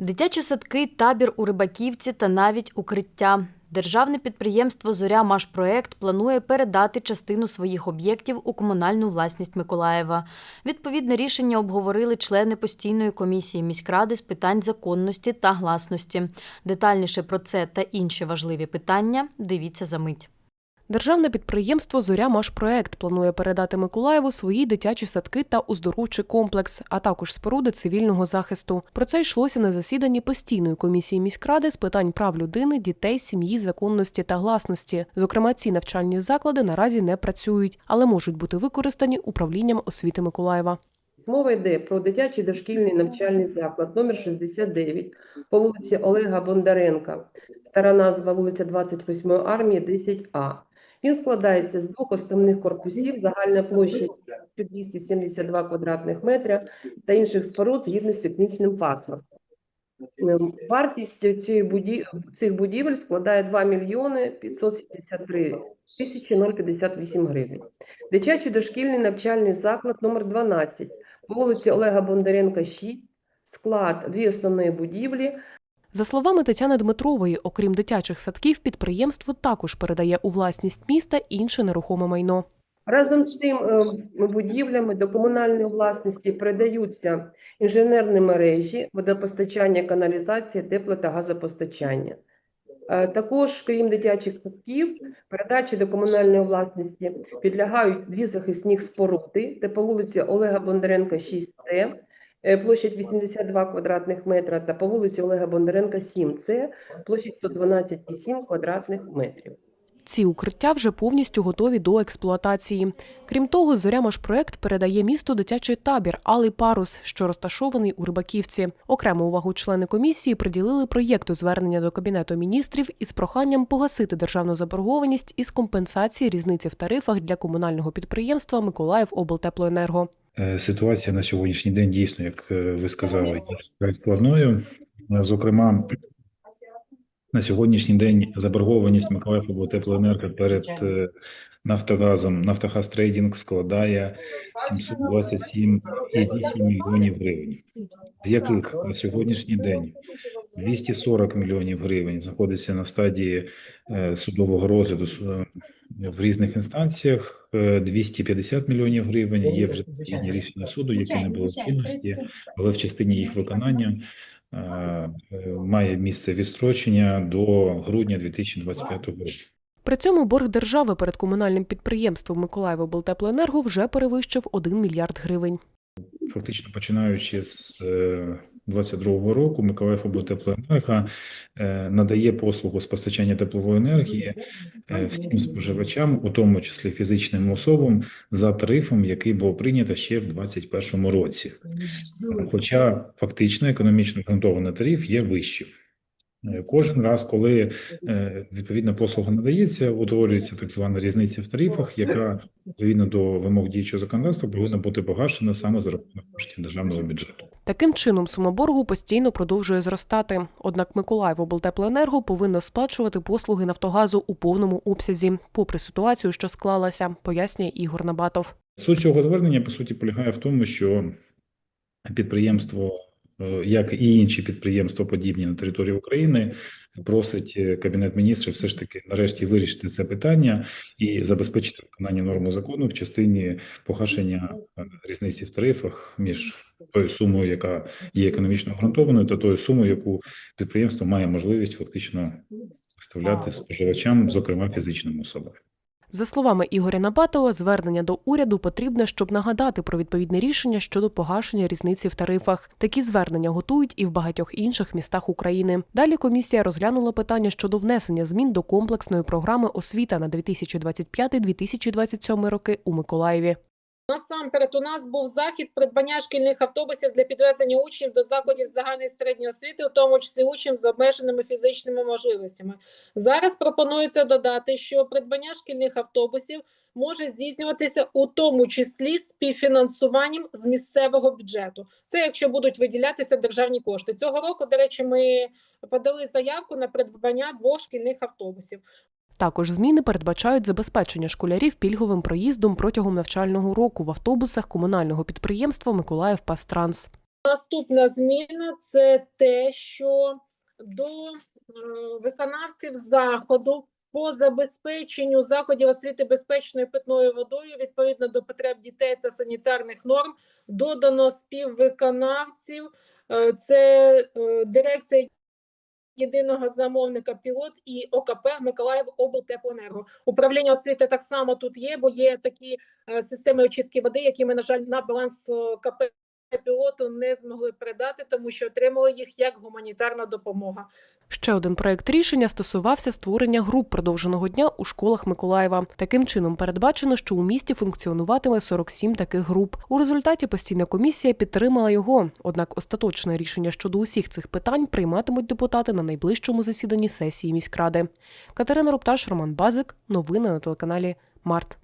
Дитячі садки, табір у Рибаківці та навіть укриття. Державне підприємство Зоря Машпроект планує передати частину своїх об'єктів у комунальну власність Миколаєва. Відповідне рішення обговорили члени постійної комісії міськради з питань законності та гласності. Детальніше про це та інші важливі питання дивіться за мить. Державне підприємство Зоря Машпроект планує передати Миколаєву свої дитячі садки та оздоровчий комплекс, а також споруди цивільного захисту. Про це йшлося на засіданні постійної комісії міськради з питань прав людини, дітей, сім'ї, законності та гласності. Зокрема, ці навчальні заклади наразі не працюють, але можуть бути використані управлінням освіти Миколаєва. Мова йде про дитячий дошкільний навчальний заклад номер 69 по вулиці Олега Бондаренка, стара назва вулиця 28 армії 10А. Він складається з двох основних корпусів, загальна площа 272 квадратних метри та інших споруд згідно з технічним паспортом. Ем, Вартість цієї буді... цих будівель складає 2 мільйони 573 тисячі 058 гривень. Дитячий дошкільний навчальний заклад номер 12 по вулиці Олега Бондаренка, 6, склад дві основні будівлі. За словами Тетяни Дмитрової, окрім дитячих садків, підприємство також передає у власність міста інше нерухоме майно. Разом з цим е, будівлями до комунальної власності передаються інженерні мережі, водопостачання, каналізація, тепло та газопостачання. Е, Також, крім дитячих садків, передачі до комунальної власності підлягають дві захисних споруди, це по вулиці Олега Бондаренка, 6С, е, площадь 82 квадратних метра, та по вулиці Олега Бондаренка, 7С, площадь 112,7 квадратних метрів. Ці укриття вже повністю готові до експлуатації. Крім того, зоря Машпроект передає місту дитячий табір Алий Парус, що розташований у Рибаківці. Окрему увагу члени комісії приділили проєкту звернення до кабінету міністрів із проханням погасити державну заборгованість із компенсації різниці в тарифах для комунального підприємства Миколаїв облтеплоенерго. Е, Ситуація на сьогоднішній день дійсно, як е, ви сказали, є складною. Е, Зокрема, на сьогоднішній день заборгованість Миколаївобленерго перед е, Нафтогазом, Нафтогаз Трейдинг складає 727,8 мільйонів гривень, з яких на сьогоднішній день 240 мільйонів гривень знаходиться на стадії е, судового розгляду е, в різних інстанціях, е, 250 мільйонів гривень є вже рішення суду, які не були прийняті, але в частині їх виконання е, е, має місце відстрочення до грудня 2025 року. При цьому борг держави перед комунальним підприємством Миколаїв облтеплоенерго вже перевищив 1 мільярд гривень. Фактично починаючи з 22 року, Миколаїв облтеплоенерго е, надає послугу з постачання теплової енергії е, всім споживачам, у тому числі фізичним особам, за тарифом, який був прийнято ще в 2021 році. Хоча фактично економічно обґрунтований тариф є вищим. Е, Кожен раз, коли е, відповідна послуга надається, утворюється так звана різниця в тарифах, яка відповідно до вимог діючого законодавства повинна бути погашена саме за рахунок коштів державного бюджету. Таким чином, сума боргу постійно продовжує зростати. Однак Миколаїв облтеплоенерго повинно сплачувати послуги Нафтогазу у повному обсязі, попри ситуацію, що склалася, пояснює Ігор Набатов. Суть цього звернення по суті полягає в тому, що підприємство, як і інші підприємства, подібні на території України, просить е, кабінет міністрів все ж таки нарешті вирішити це питання і забезпечити виконання норми закону в частині погашення е, різниці в тарифах між тою сумою, яка є економічно обґрунтованою, та тою сумою, яку підприємство має можливість фактично виставляти споживачам, зокрема фізичним особам. За словами Ігоря Набатова, звернення до уряду потрібне, щоб нагадати про відповідне рішення щодо погашення різниці в тарифах. Такі звернення готують і в багатьох інших містах України. Далі комісія розглянула питання щодо внесення змін до комплексної програми освіта на 2025-2027 роки у Миколаєві. Насамперед, у нас був захід придбання шкільних автобусів для підвезення учнів до закладів загальної середньої освіти, у тому числі учнів з обмеженими фізичними можливостями. Зараз пропонується додати, що придбання шкільних автобусів може здійснюватися у тому числі співфінансуванням з місцевого бюджету. Це якщо будуть виділятися державні кошти. Цього року, до речі, ми подали заявку на придбання двох шкільних автобусів. Також зміни передбачають забезпечення школярів пільговим проїздом протягом навчального року в автобусах комунального підприємства Миколаїв Пастранс. Наступна зміна це те, що до е, виконавців заходу по забезпеченню заходів освіти безпечною питною водою відповідно до потреб дітей та санітарних норм додано співвиконавців. Е, Це е, дирекція єдиного замовника пілот і ОКП Миколаїв облтеплоенерго. Управління освіти так само тут є, бо є такі е, системи очистки води, які ми, на жаль, на баланс е, КП пілоту не змогли передати, тому що отримали їх як гуманітарна допомога. Ще один проект рішення стосувався створення груп продовженого дня у школах Миколаєва. Таким чином передбачено, що у місті функціонуватиме 47 таких груп. У результаті постійна комісія підтримала його. Однак остаточне рішення щодо усіх цих питань прийматимуть депутати на найближчому засіданні сесії міськради. Катерина Рупташ, Роман Базик. Новини на телеканалі Март.